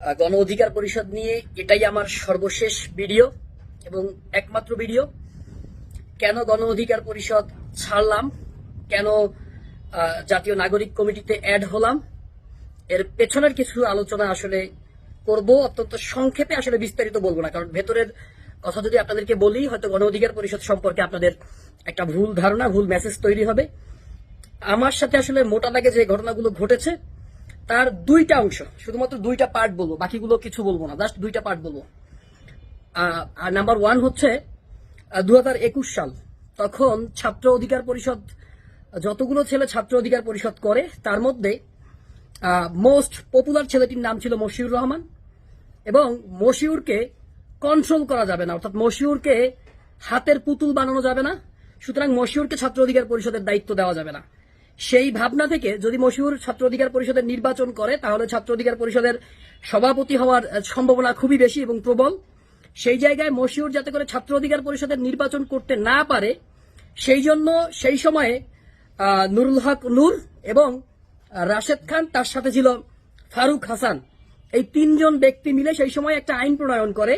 গণ অধিকার পরিষদ নিয়ে এটাই আমার সর্বশেষ ভিডিও এবং একমাত্র ভিডিও। কেন গণ অধিকার পরিষদ ছাড়লাম? কেন জাতীয় নাগরিক কমিটিতে অ্যাড হলাম? এর পেছনের কিছু আলোচনা আসলে করব, অত্যন্ত সংক্ষেপে আসলে বিস্তারিত বলব না, কারণ ভেতরের কথা যদি আপনাদেরকে বলি, হয়তো গণ অধিকার পরিষদ সম্পর্কে আপনাদের একটা ভুল ধারণা, ভুল মেসেজ তৈরি হবে। আমার সাথে আসলে মোটা দাগে যে ঘটনাগুলো ঘটেছে তার দুইটা অংশ, শুধুমাত্র দুইটা পার্ট বলব, বাকিগুলো কিছু বলব না জাস্ট দুইটা পার্ট বলব। আর নাম্বার ওয়ান হচ্ছে দু সাল। তখন ছাত্র অধিকার পরিষদ, যতগুলো ছেলে ছাত্র অধিকার পরিষদ করে, তার মধ্যে মোস্ট পপুলার ছেলেটির নাম ছিল মশিউর রহমান। এবং মশিউরকে কন্ট্রোল করা যাবে না, অর্থাৎ মশিউরকে হাতের পুতুল বানানো যাবে না, সুতরাং মশিউরকে ছাত্র অধিকার পরিষদের দায়িত্ব দেওয়া যাবে না। সেই ভাবনা থেকে যদি মশিউর ছাত্র অধিকার পরিষদের নির্বাচন করে, তাহলে ছাত্র অধিকার পরিষদের সভাপতি হওয়ার সম্ভাবনা খুবই বেশি এবং প্রবল। সেই জায়গায় মশিউর যাতে করে ছাত্র অধিকার পরিষদের নির্বাচন করতে না পারে, সেই জন্য সেই সময়ে নুরুল হক নূর এবং রাশেদ খান, তার সাথে ছিল ফারুক হাসান। এই তিনজন ব্যক্তি মিলে সেই সময় একটা আইন প্রণয়ন করে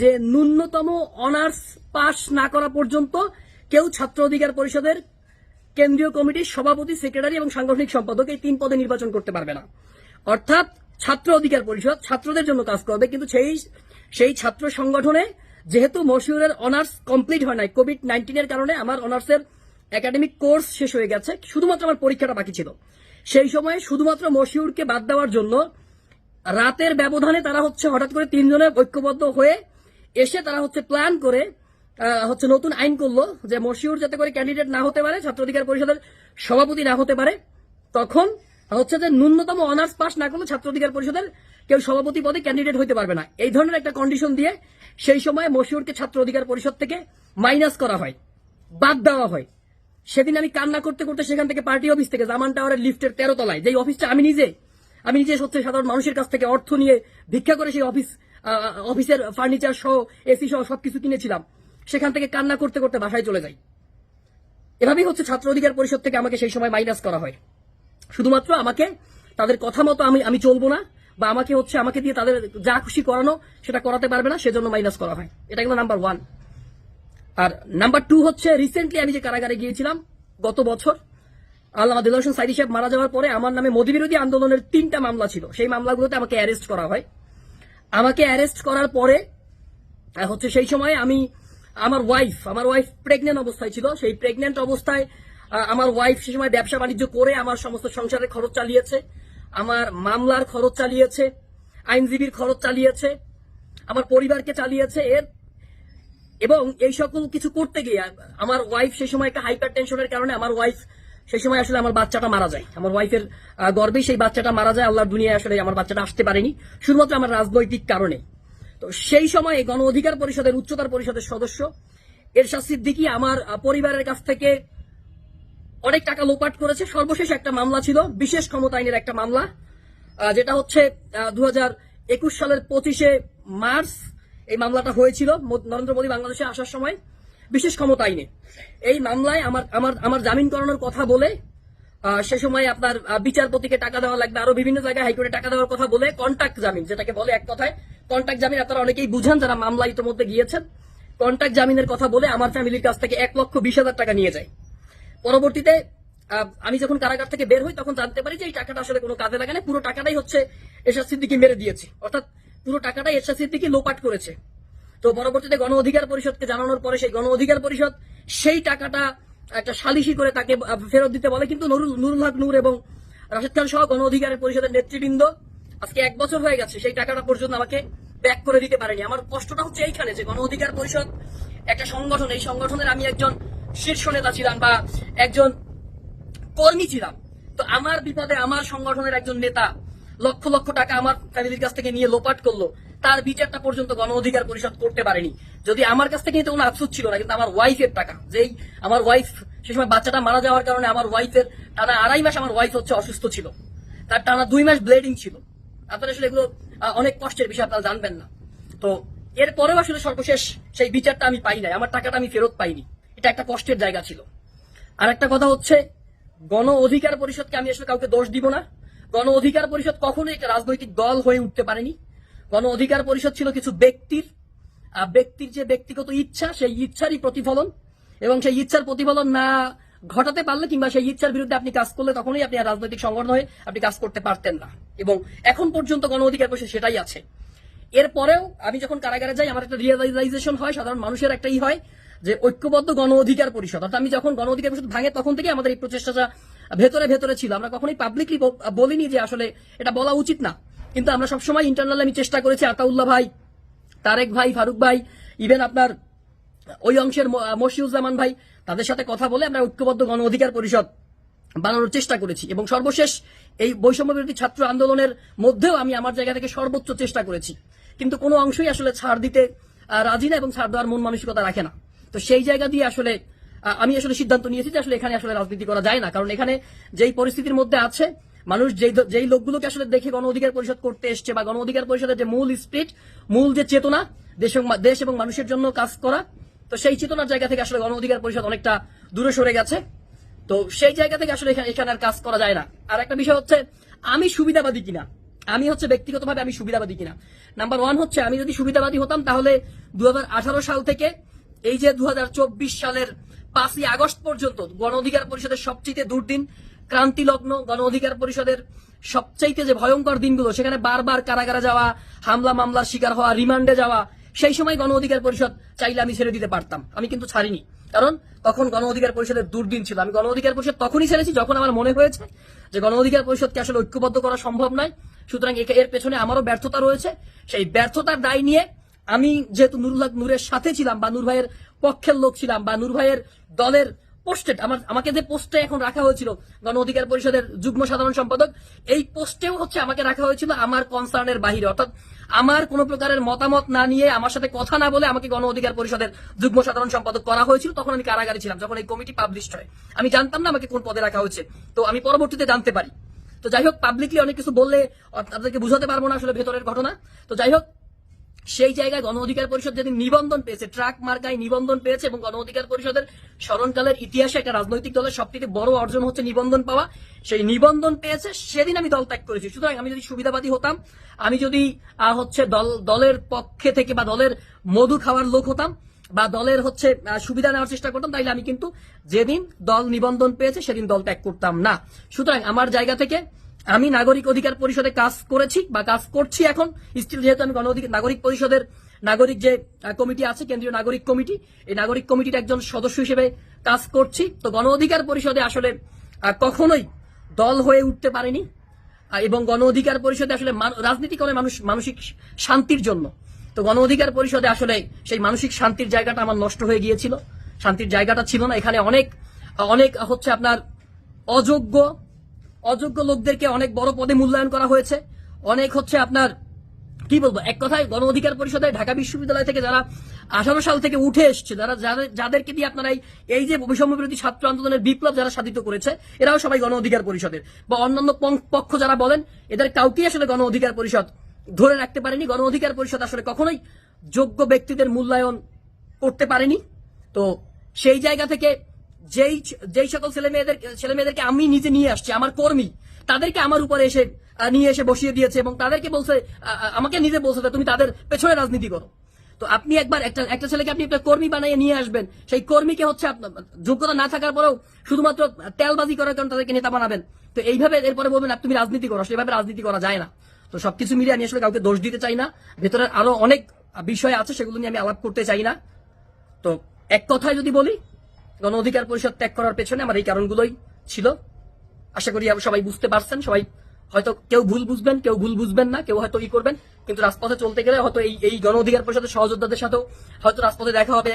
যে ন্যূনতম অনার্স পাস না করা পর্যন্ত কেউ ছাত্র অধিকার পরিষদের কেন্দ্রীয় কমিটির সভাপতি, সেক্রেটারি এবং সাংগঠনিক সম্পাদক এই তিন পদে নির্বাচন করতে পারবে না। অর্থাৎ ছাত্র অধিকার পরিষদ ছাত্রদের জন্য কাজ করবে, কিন্তু সেই সেই ছাত্র সংগঠনে যেহেতু মশিউরের অনার্স কমপ্লিট হয় নাই, কোভিড নাইন্টিনের কারণে আমার অনার্সের একাডেমিক কোর্স শেষ হয়ে গেছে, শুধুমাত্র আমার পরীক্ষাটা বাকি ছিল। সেই সময় শুধুমাত্র মশিউরকে বাদ দেওয়ার জন্য রাতের ব্যবধানে তারা হচ্ছে হঠাৎ করে তিনজনে ঐক্যবদ্ধ হয়ে এসে তারা হচ্ছে প্ল্যান করে হচ্ছে নতুন আইন করল যে মশিউর যাতে করে ক্যান্ডিডেট না হতে পারে ছাত্র অধিকার পরিষদের সভাপতি না হতে পারে, তখন হচ্ছে যে ন্যূনতম অনার্স পাস না করলে ছাত্র অধিকার পরিষদের কেউ সভাপতি পদে ক্যান্ডিডেট হতে পারবে না। এই ধরনের একটা কন্ডিশন দিয়ে সেই সময় মশিউরকে ছাত্র অধিকার পরিষদ থেকে মাইনাস করা হয়, বাদ দেওয়া হয়। সেদিন আমি কান্না করতে করতে সেখান থেকে পার্টি অফিস থেকে জামান টাওয়ারের লিফটের তেরো তলায়, যেই অফিসটা আমি নিজে আমি নিজে সত্যি সাধারণ মানুষের কাছ থেকে অর্থ নিয়ে ভিক্ষা করে সেই অফিস অফিসের ফার্নিচার সহ এসি সহ সবকিছু কিনেছিলাম। সেখান থেকে কান্না করতে করতে বাসায় চলে যাই। এভাবেই হচ্ছে ছাত্র অধিকার পরিষদ থেকে আমাকে সেই সময় মাইনাস করা হয়। শুধুমাত্র আমাকে, তাদের কথা মতো আমি আমি চলবো না, বা আমাকে হচ্ছে, আমাকে দিয়ে তাদের যা খুশি করানো, সেটা করাতে পারবে না, সেজন্য মাইনাস করা হয়। এটা কিন্তু নাম্বার ওয়ান আর নাম্বার টু হচ্ছে রিসেন্টলি আমি যে কারাগারে গিয়েছিলাম, গত বছর আল্লাহ দিল সাইদি সাহেব মারা যাওয়ার পরে আমার নামে মোদী বিরোধী আন্দোলনের তিনটা মামলা ছিল। সেই মামলাগুলোতে আমাকে অ্যারেস্ট করা হয়। আমাকে অ্যারেস্ট করার পরে হচ্ছে সেই সময় আমি আমার ওয়াইফ আমার ওয়াইফ প্রেগনেন্ট অবস্থায় ছিল। সেই প্রেগনেন্ট অবস্থায় আমার ওয়াইফ সে সময় ব্যবসা বাণিজ্য করে আমার সমস্ত সংসারের খরচ চালিয়েছে। আমার মামলার খরচ চালিয়েছে, আইনজীবীর খরচ চালিয়েছে, আমার পরিবারকে চালিয়েছে। এর এবং এই সকল কিছু করতে গিয়ে আমার ওয়াইফ সেই সময় একটা হাইপার টেনশনের কারণে আমার ওয়াইফ সেই সময় আসলে আমার বাচ্চাটা মারা যায়। আমার ওয়াইফের গর্ভেই সেই বাচ্চাটা মারা যায়। আল্লাহর দুনিয়ায় আসলে আমার বাচ্চাটা আসতে পারেনি। শুধুমাত্র আমার রাজনৈতিক কারণে। তো সেই সময় গণ অধিকার পরিষদের, উচ্চতর পরিষদের সদস্য। এরশাদ সিদ্দিকী আমার পরিবারের কাছ থেকে অনেক টাকা লোপাট করেছে। সর্বশেষ একটা মামলা ছিল, বিশেষ ক্ষমতা আইনের একটা মামলা যেটা হচ্ছে দু একুশ সালের পঁচিশে মার্চ এই মামলাটা হয়েছিল নরেন্দ্র মোদী বাংলাদেশে আসার সময়, বিশেষ ক্ষমতা আইনে। এই মামলায় আমার আমার আমার জামিন করানোর কথা বলে সে সময় আপনার বিচারপতিকে টাকা দেওয়া লাগবে। আরও বিভিন্ন জায়গায় হাইকোর্টে টাকা দেওয়ার কথা বলে কন্ট্যাক্ট জামিন, যেটাকে বলে এক কথায় কন্ট্যাক্ট জামিন। আপনারা অনেকেই বুঝেন যারা মামলা ইতিমধ্যে গিয়েছেন। কন্ট্যাক্ট জামিনের কথা বলে আমার ফ্যামিলির কাছ থেকে এক লক্ষ বিশ হাজার টাকা নিয়ে যায়। পরবর্তীতে আমি যখন কারাগার থেকে বের হই, তখন জানতে পারি যে এই টাকাটা আসলে কোনো কাজে লাগে না। পুরো টাকাটাই হচ্ছে এরশাদ সিদ্দিকি মেরে দিয়েছে। অর্থাৎ পুরো টাকাটাই এরশাদ সিদ্দিকি লোপাট করেছে। তো পরবর্তীতে গণ অধিকার পরিষদকে জানানোর পরে সেই গণ অধিকার পরিষদ সেই টাকাটা একটা সালিশি করে তাকে ফেরত দিতে বলে। কিন্তু নুরুল নুরুল হক নূর এবং রাশেদ খান সহ গণ অধিকার পরিষদের নেতৃবৃন্দ আজকে এক বছর হয়ে গেছে, সেই টাকাটা পর্যন্ত আমাকে ব্যাক করে দিতে পারেনি। আমার কষ্টটা হচ্ছে এইখানে যে গণ অধিকার পরিষদ একটা সংগঠন, এই সংগঠনের আমি একজন শীর্ষ নেতা ছিলাম বা একজন কর্মী ছিলাম। তো আমার বিপদে আমার সংগঠনের একজন নেতা লক্ষ লক্ষ টাকা আমার ফ্যামিলির কাছ থেকে নিয়ে লোপাট করল। তার বিচারটা পর্যন্ত গণ অধিকার পরিষদ করতে পারেনি। যদি আমার কাছ থেকে কোনো আফসোস ছিল না, কিন্তু আমার ওয়াইফের টাকা, যেই আমার ওয়াইফ সে সময় বাচ্চাটা মারা যাওয়ার কারণে আমার ওয়াইফের টানা আড়াই মাস আমার ওয়াইফ হচ্ছে অসুস্থ ছিল। তার টানা দুই মাস ব্লিডিং ছিল। আপনারা আসলে এগুলো অনেক কষ্টের বিষয়, আপনারা জানবেন না। তো এরপরেও আসলে সর্বশেষ সেই বিচারটা আমি পাই নাই, আমার টাকাটা আমি ফেরত পাইনি। এটা একটা কষ্টের জায়গা ছিল। আর একটা কথা হচ্ছে, গণ অধিকার পরিষদকে আমি আসলে কাউকে দোষ দিব না। গণ অধিকার পরিষদ কখনোই একটা রাজনৈতিক দল হয়ে উঠতে পারেনি। গণ অধিকার পরিষদ ছিল কিছু ব্যক্তির ব্যক্তির যে ব্যক্তিগত ইচ্ছা, সেই ইচ্ছারই প্রতিফলন। এবং সেই ইচ্ছার প্রতিফলন না ঘটাতে পারলে কিংবা সেই ইচ্ছার বিরুদ্ধে আপনি কাজ করলে তখনই আপনি রাজনৈতিক সংগঠন হয়ে আপনি কাজ করতে পারতেন না। এবং এখন পর্যন্ত গণ অধিকার পরিষদ সেটাই আছে। এরপরেও আমি যখন কারাগারে যাই, আমার একটা রিয়েলাইজেশন হয়, সাধারণ মানুষের একটা ই হয় যে ঐক্যবদ্ধ গণ অধিকার পরিষদ। অর্থাৎ আমি যখন গণ অধিকার পরিষদ ভাঙে তখন থেকে আমাদের এই প্রচেষ্টাটা ভেতরে ভেতরে ছিল। আমরা কখনোই পাবলিকলি বলিনি যে আসলে এটা বলা উচিত না। কিন্তু আমরা সবসময় ইন্টারনাল আমি চেষ্টা করেছি, আতাউল্লাহ ভাই, তারেক ভাই, ফারুক ভাই ইভেন আপনার ওই অংশের মশিউজ্জামান ভাই, তাদের সাথে কথা বলে আমরা ঐক্যবদ্ধ গণ অধিকার পরিষদ বানানোর চেষ্টা করেছি। এবং সর্বশেষ এই বৈষম্যবিরোধী ছাত্র আন্দোলনের মধ্যেও আমি আমার জায়গা থেকে সর্বোচ্চ চেষ্টা করেছি। কিন্তু কোনো অংশই আসলে ছাড় দিতে রাজি না এবং ছাড় দেওয়ার মন মানসিকতা রাখে না। তো সেই জায়গা দিয়ে আসলে আমি আসলে সিদ্ধান্ত নিয়েছি যে আসলে এখানে আসলে রাজনীতি করা যায় না। কারণ এখানে যেই পরিস্থিতির মধ্যে আছে মানুষ যেই যেই লোকগুলোকে আসলে দেখে গণ অধিকার পরিষদ করতে এসছে বা গণ অধিকার পরিষদের যে মূল স্পিরিট, মূল যে চেতনা, দেশ এবং দেশ এবং মানুষের জন্য কাজ করা, তো সেই চেতনার জায়গা থেকে আসলে গণ অধিকার পরিষদ অনেকটা দূরে সরে গেছে। তো সেই জায়গা থেকে আসলে এখানে এখানে আর কাজ করা যায় না। আর একটা বিষয় হচ্ছে, আমি সুবিধাবাদী কিনা? আমি হচ্ছে ব্যক্তিগতভাবে আমি সুবিধাবাদী কিনা? নাম্বার ওয়ান হচ্ছে, আমি যদি সুবিধাবাদী হতাম, তাহলে দু হাজার আঠারো সাল থেকে এই যে দু হাজার চব্বিশ সালের পাঁচই আগস্ট পর্যন্ত গণ অধিকার পরিষদের সবচেয়ে দুর্দিন ক্রান্তি লগ্ন গণ অধিকার পরিষদের সবচাইতে যে ভয়ঙ্কর দিনগুলো, সেখানে বারবার কারাগারে যাওয়া, হামলা, মামলার শিকার হওয়া, রিমান্ডে যাওয়া, সেই সময় গণ অধিকার পরিষদ চাইলে আমি ছেড়ে দিতে পারতাম। আমি কিন্তু ছাড়িনি। কারণ তখন গণ অধিকার পরিষদের দুর্দিন ছিল। আমি গণ অধিকার পরিষদ তখনই ছেড়েছি যখন আমার মনে হয়েছে যে গণ অধিকার পরিষদকে আসলে ঐক্যবদ্ধ করা সম্ভব নয়। সুতরাং এর পেছনে আমারও ব্যর্থতা রয়েছে। সেই ব্যর্থতার দায় নিয়ে আমি যেহেতু নুরুল্লাহ নূরের সাথে ছিলাম বা নূর ভাইয়ের পক্ষের লোক ছিলাম বা নূর ভাইয়ের দলের পোস্টেড আমার, আমাকে যে পোস্টে এখন রাখা হয়েছিল, গণ অধিকার পরিষদের যুগ্ম সাধারণ সম্পাদক, এই পোস্টেও হচ্ছে আমাকে রাখা হয়েছিল আমার কনসার্নের বাহিরে। অর্থাৎ আমার কোনো প্রকারের মতামত না নিয়ে আমার সাথে কথা না বলে আমাকে গণ অধিকার পরিষদের যুগ্ম সাধারণ সম্পাদক করা হয়েছিল, তখন আমি কারাগারে ছিলাম, যখন এই কমিটি পাবলিশ হয়। আমি জানতাম না আমাকে কোন পদে রাখা হয়েছে, তো আমি পরবর্তীতে জানতে পারি। তো যাই হোক পাবলিকলি অনেক কিছু বললে তাদেরকে বুঝাতে পারব না আসলে ভেতরের ঘটনা। তো যাই হোক সেই জায়গায় গণ অধিকার পরিষদ যেদিন নিবন্ধন পেয়েছে, ট্রাক মার্কায় নিবন্ধন পেয়েছে এবং গণ অধিকার পরিষদের স্মরণকালের ইতিহাসে একটা রাজনৈতিক দলের সবথেকে বড় অর্জন হচ্ছে নিবন্ধন পাওয়া। সেই নিবন্ধন পেয়েছে, সেদিন আমি দল ত্যাগ করেছি। সুতরাং আমি যদি সুবিধাবাদী হতাম, আমি যদি হচ্ছে দল, দলের পক্ষে থেকে বা দলের মধু খাওয়ার লোক হতাম বা দলের হচ্ছে সুবিধা নেওয়ার চেষ্টা করতাম, তাইলে আমি কিন্তু যেদিন দল নিবন্ধন পেয়েছে, সেদিন দল ত্যাগ করতাম না। সুতরাং আমার জায়গা থেকে আমি নাগরিক অধিকার পরিষদে কাজ করেছি বা কাজ করছি এখন। স্টিল যেহেতু আমি গণ নাগরিক পরিষদের নাগরিক যে কমিটি আছে, কেন্দ্রীয় নাগরিক কমিটি, এই নাগরিক কমিটির একজন সদস্য হিসেবে কাজ করছি। তো গণ অধিকার পরিষদে আসলে কখনোই দল হয়ে উঠতে পারেনি এবং গণ অধিকার পরিষদে আসলে রাজনীতি করে মানুষ, মানসিক শান্তির জন্য। তো গণ অধিকার পরিষদে আসলে সেই মানসিক শান্তির জায়গাটা আমার নষ্ট হয়ে গিয়েছিল। শান্তির জায়গাটা ছিল না। এখানে অনেক অনেক হচ্ছে আপনার অযোগ্য অযোগ্য লোকদেরকে অনেক বড় পদে মূল্যায়ন করা হয়েছে। অনেক হচ্ছে আপনার, কি বলব, এক কথায় গণ অধিকার পরিষদে ঢাকা বিশ্ববিদ্যালয় থেকে যারা আঠারো সাল থেকে উঠে এসছে, যারা যাদের- যাদেরকে দিয়ে আপনারা এই- যে বৈষম্য বিরোধী ছাত্র আন্দোলনের বিপ্লব যারা সাধিত করেছে, এরাও সবাই গণ অধিকার পরিষদের। বা অন্যান্য পক্ষ যারা বলেন, এদের কাউকেই আসলে গণ অধিকার পরিষদ ধরে রাখতে পারেনি। গণ অধিকার পরিষদ আসলে কখনোই যোগ্য ব্যক্তিদের মূল্যায়ন করতে পারেনি। তো সেই জায়গা থেকে যেই যেই সকল ছেলে মেয়েদের ছেলে মেয়েদেরকে আমি নিজে নিয়ে আসছি, আমার কর্মী, তাদেরকে আমার উপরে এসে নিয়ে এসে বসিয়ে দিয়েছে এবং তাদেরকে বলছে আমাকে নিজে বলছে তুমি তাদের পেছনে রাজনীতি করো। তো আপনি একবার একটা একটা ছেলেকে আপনি একটা কর্মী বানিয়ে নিয়ে আসবেন, সেই কর্মীকে হচ্ছে যোগ্যতা না থাকার পরেও শুধুমাত্র তেলবাজি করার কারণে তাদেরকে নেতা বানাবেন। তো এইভাবে এরপরে বলবেন তুমি রাজনীতি করো। সেভাবে রাজনীতি করা যায় না। তো সবকিছু মিলিয়ে আমি আসলে কাউকে দোষ দিতে চাই না। ভেতরের আরও অনেক বিষয় আছে, সেগুলো নিয়ে আমি আলাপ করতে চাই না। তো এক কথায় যদি বলি গণ অধিকার পরিষদ ত্যাগ করার পেছনে আমার এই কারণগুলোই ছিল। আশা করি সবাই বুঝতে পারছেন, সবাই হয়তো কেউ ভুল বুঝবেন, কেউ ভুল বুঝবেন না, কেউ হয়তো ই করবেন, কিন্তু রাজপথে চলতে গেলে হয়তো এই এই গণ অধিকার পরিষদের সহযোদ্ধাদের সাথেও হয়তো রাজপথে দেখা হবে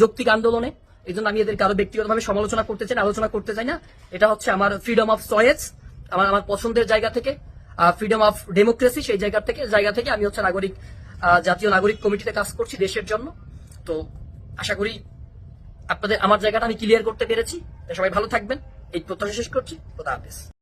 যৌক্তিক আন্দোলনে। এই জন্য আমি এদের কারও ব্যক্তিগতভাবে সমালোচনা করতে চাই আলোচনা করতে চাই না। এটা হচ্ছে আমার ফ্রিডম অফ চয়েস আমার আমার পছন্দের জায়গা থেকে ফ্রিডম অফ ডেমোক্রেসি সেই জায়গা থেকে জায়গা থেকে আমি হচ্ছে নাগরিক জাতীয় নাগরিক কমিটিতে কাজ করছি দেশের জন্য। তো আশা করি আপনাদের আমার জায়গাটা আমি ক্লিয়ার করতে পেরেছি। সবাই ভালো থাকবেন। এই প্রত্যাশা শেষ করছি। খোদা হাফেজ।